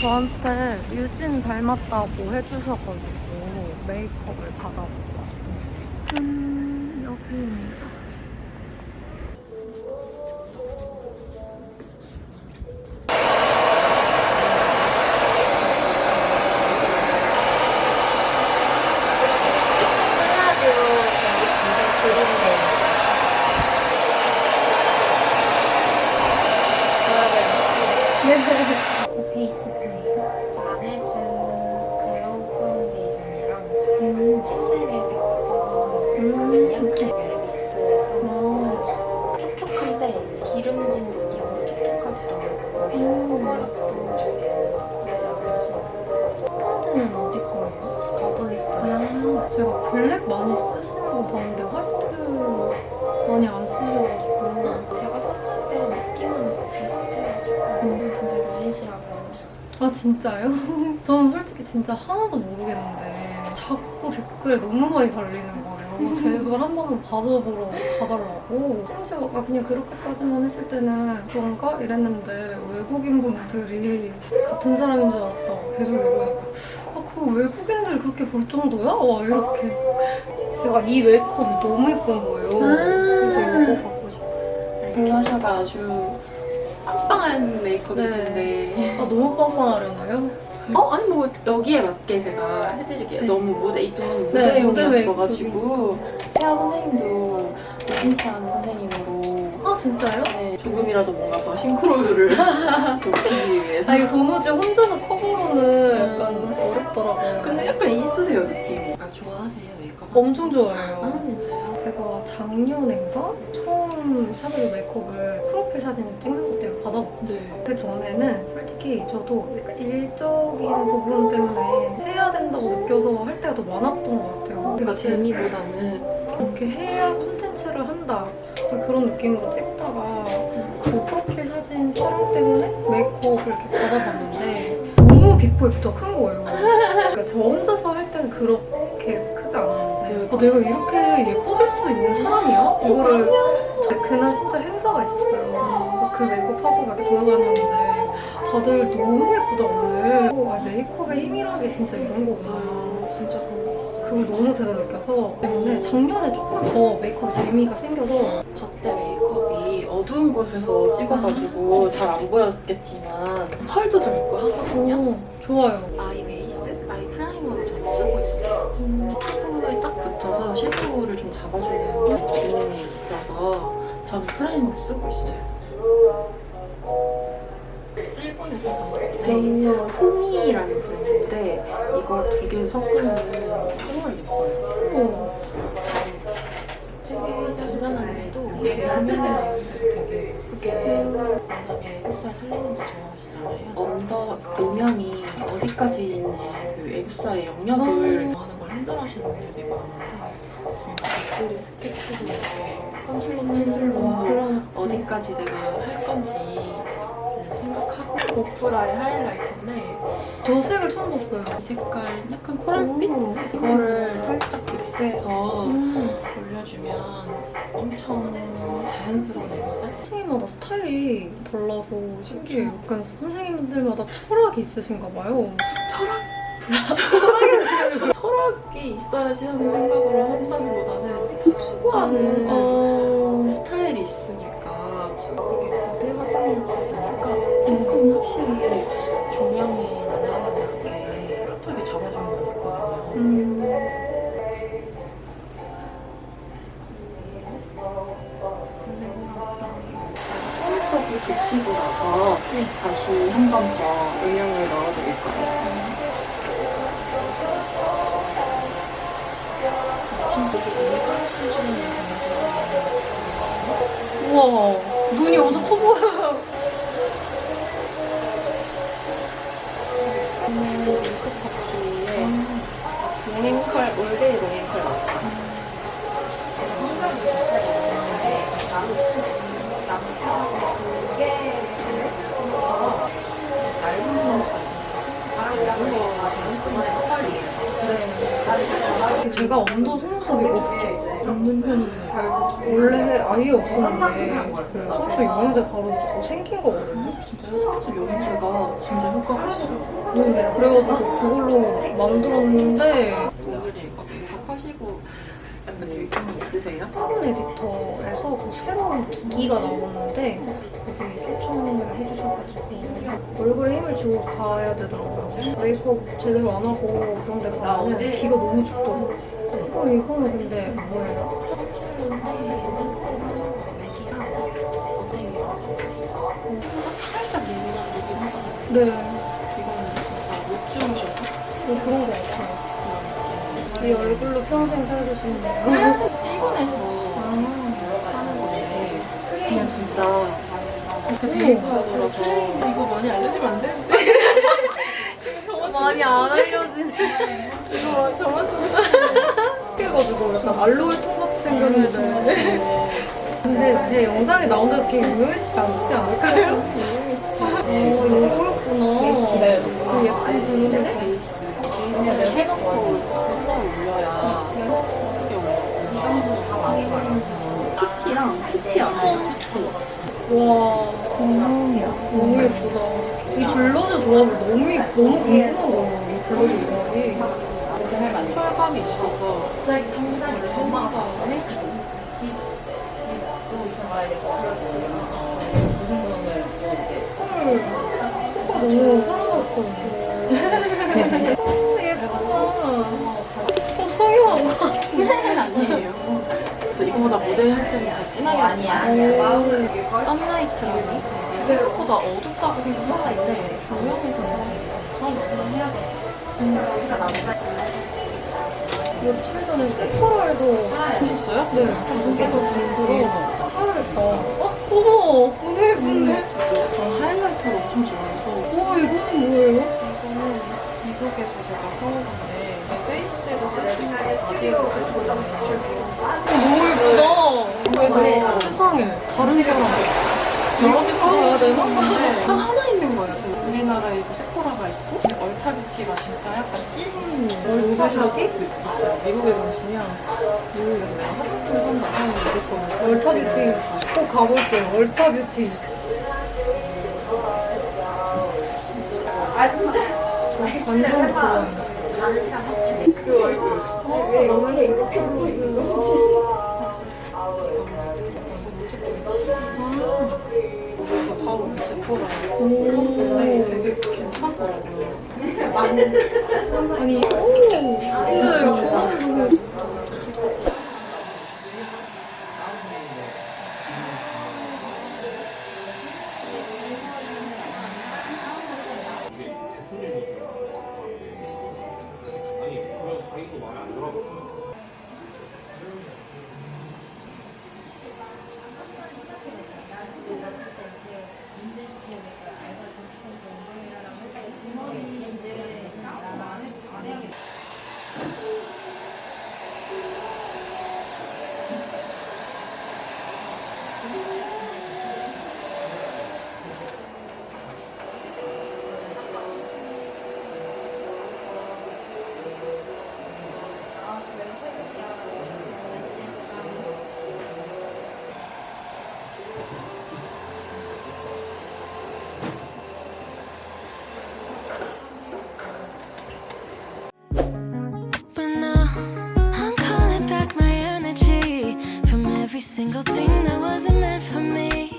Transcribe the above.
저한테 유진 닮았다고 해주셔가지고 메이크업을 받아보고 왔습니다. 짠, 여기입니다. 음. 썼어요. 촉촉한데 기름진 느낌으로 촉촉하지도 않고 음. 펀드는 어디 거예요? 버번 스펀지 아, 제가 블랙 많이 쓰시는 거 봤는데 화이트 많이 안 쓰셔가지고. 제가 썼을 때 느낌은 비슷해가지고 음. 진짜 루진 씨랑 닮으셨어요. 아 진짜요? 저는 솔직히 진짜 하나도 모르겠는데 자꾸 댓글에 너무 많이 달리는 거예요. 제발 한 번만 받아보러 가달라고. 심지어 아까 그냥 그렇게까지만 했을 때는 그런가 이랬는데 외국인 분들이 같은 사람인 줄 알았다고 계속 이러니까 아그 외국인들이 그렇게 볼 정도야? 와 이렇게 제가 이 메이크업이 너무 예쁜 거예요. 그래서 이거 갖고 싶어요. 블러셔가 아주 빵빵한 메이크업일 네. 아 너무 빵빵하려나요? 어? 아니 뭐 여기에 맞게 제가 해드릴게요. 네. 너무 무대 이쪽은 네, 무대 무대용이었어가지고 헤어 선생님도 오신스하는 선생님으로 아 진짜요? 네, 조금이라도 뭔가 더 싱크로율을 높이기 위해서. 아 이거 도무지 혼자서 커버로는 약간 어렵더라고요. 근데 약간 있으세요 느낌이. 약간 좋아하세요 메이크업? 엄청 좋아해요. 아 진짜요? 제가 작년인가 처음 샤넬 메이크업을 프로필 사진 찍는 것 때문에 받아봤거든요. 네. 그 전에는 솔직히 저도 약간 일적인 부분 때문에 해야 된다고 느껴서 할 때가 더 많았던 것 같아요. 이렇게 재미보다는 이렇게 해야 콘텐츠를 한다 그런 느낌으로 찍다가 그 프로필 사진 촬영 때문에 메이크업을 이렇게 받아봤는데 너무 비포 애프터가 큰 거예요. 그러니까 저 혼자서 할 때는 그렇게 크지 않았는데 어, 내가 이렇게 예뻐질 수 있는 사람이야? 이거를 저 그날 진짜 행사가 있었어요. 그래서 그 메이크업하고 막 이렇게 돌아다녔는데 다들 너무 예쁘다 오늘. 어, 아, 메이크업의 힘이라는 게 진짜 이런 거구나. 아, 진짜. 그걸 너무 제대로 느껴서 때문에 작년에 조금 더 메이크업 재미가 생겨서 저때 메이크업이 어두운 곳에서 찍어가지고 잘 안 보였겠지만 펄도 좀 있고 하거든요. 오, 좋아요. 아이 잡아주는 기능이 있어서 저는 프라이머를 쓰고 있어요. 일본에서 샀는데 후미라는 브랜드인데 이거 두 개 섞으면 정말 예뻐요. 오, 되게 잔잔한데도 이런 데서 되게 예쁘게 만약에 애교살 살리는 거 좋아하시잖아요. 언더 음영이 어디까지인지 그 애교살의 영역을 정하는 걸 힘들어하시는 분들이 많은데 댓글에 스케치로 컨실러 펜슬로 그런 어디까지 내가 할 건지 생각하고 오프라의 하이라이터인데 저 색을 처음 봤어요. 이 색깔 약간 코랄빛? 오. 이거를 살짝 믹스해서 음. 올려주면 엄청 자연스러운 애교살? 선생님마다 스타일이 달라서 신기해요. 약간 선생님들마다 철학이 있으신가 봐요. 철학이 있어야지 하는 생각으로 한다기보다는 다 추구하는 어... 스타일이 있으니까 이게 무대 화장이다 보니까 조금 확실히 조명이 나나하지 않게 뚜렷하게 잡아주는 건 있거든요. 음... 속눈썹을 붙이고 나서 다시 한 번 더 음영을 넣어드릴 거예요. 우와, 눈이 엄청 커 롱앵컬, 올데이 롱앵컬 마스크. 제가 언더 속눈썹이 없죠. 없는 편이에요. 원래 아예 없었는데 그 속눈썹 영양제 바르고 생긴 거거든요. 진짜요? 속눈썹 영양제가 진짜 효과가 있어요. 네, 그래가지고 그걸로 만들었는데 오늘이 막 하시고 약간 일정이 있으세요? 파른 에디터에서 그 새로운 기기가 나왔는데 거기 초청을 해주셔가지고 얼굴에 힘을 주고 가야 되더라고요. 메이크업 제대로 안 하고 그런 데 가면 기가 너무 죽더라고요. 어, 이거는 근데 뭐예요? 컨실러인데 맥이랑 거쟁이라서 살짝 예민하시긴 하더라고요. 네, 이거는 진짜 못 주무셔서 뭐 그런 거 같아요. 이 얼굴로 평생 살고 싶네요. 일본에서 하는 건데 그냥 진짜 베이커가 들어서 이거 많이 알려주면 안 되는데 많이 안 알려지네. 이거 저만 쓰고 해가지고 약간 알로에 톤같이 생겼는데 근데 제 영상에 나온 대로 그렇게 유명해지지 않지 않을까요? 어, 이거였구나. 네. 그 예쁜 분인데. 베이스 베이스를 해놓고 섞어 올려야 이감도 다 키티랑 키티 아시죠? 키티 와, 궁금이야. 너무 예쁘다. 이 블러셔 조합이 너무, 너무 궁금한 거예요. 이 블러셔 조합이. 혈감이 있어서 엄마가 헐. 너무 살아났어. 너무 예쁘다. 어, 성형한 거 같아. 아니에요 그래서 이거보다 모델 할 때는 더 진하게 아니야 썬라이트라고? 생각보다 어둡다고 생각하시는데 조명에서는 처음 며칠 전에 세포라에도 보셨어요? 네, 더 들어. 하얗다. 어? 어머! 너무 예쁜데? 저 하이라이터를 엄청 좋아해서 우와, 이거는 뭐예요? 이거는 미국에서 제가 사온 건데 수 있는 바디에도 쓸수 있는 너무 예쁘다. 세상에. 다른 사람. 여러 개 사와야 되나? 딱 하나 우리나라에 도 세포라가 있고 얼타뷰티가 진짜 약간 찐 얼타뷰티 있어요. 미국에 가시면 미국에서 내가 화장품 산다 하면 무조건 얼타뷰티 꼭 가볼게요. 얼타뷰티. 아 진짜? 저 완전 좋아해요. 어, 러면서 이렇게 거기서 사온 세포라 아니, every single thing that wasn't meant for me.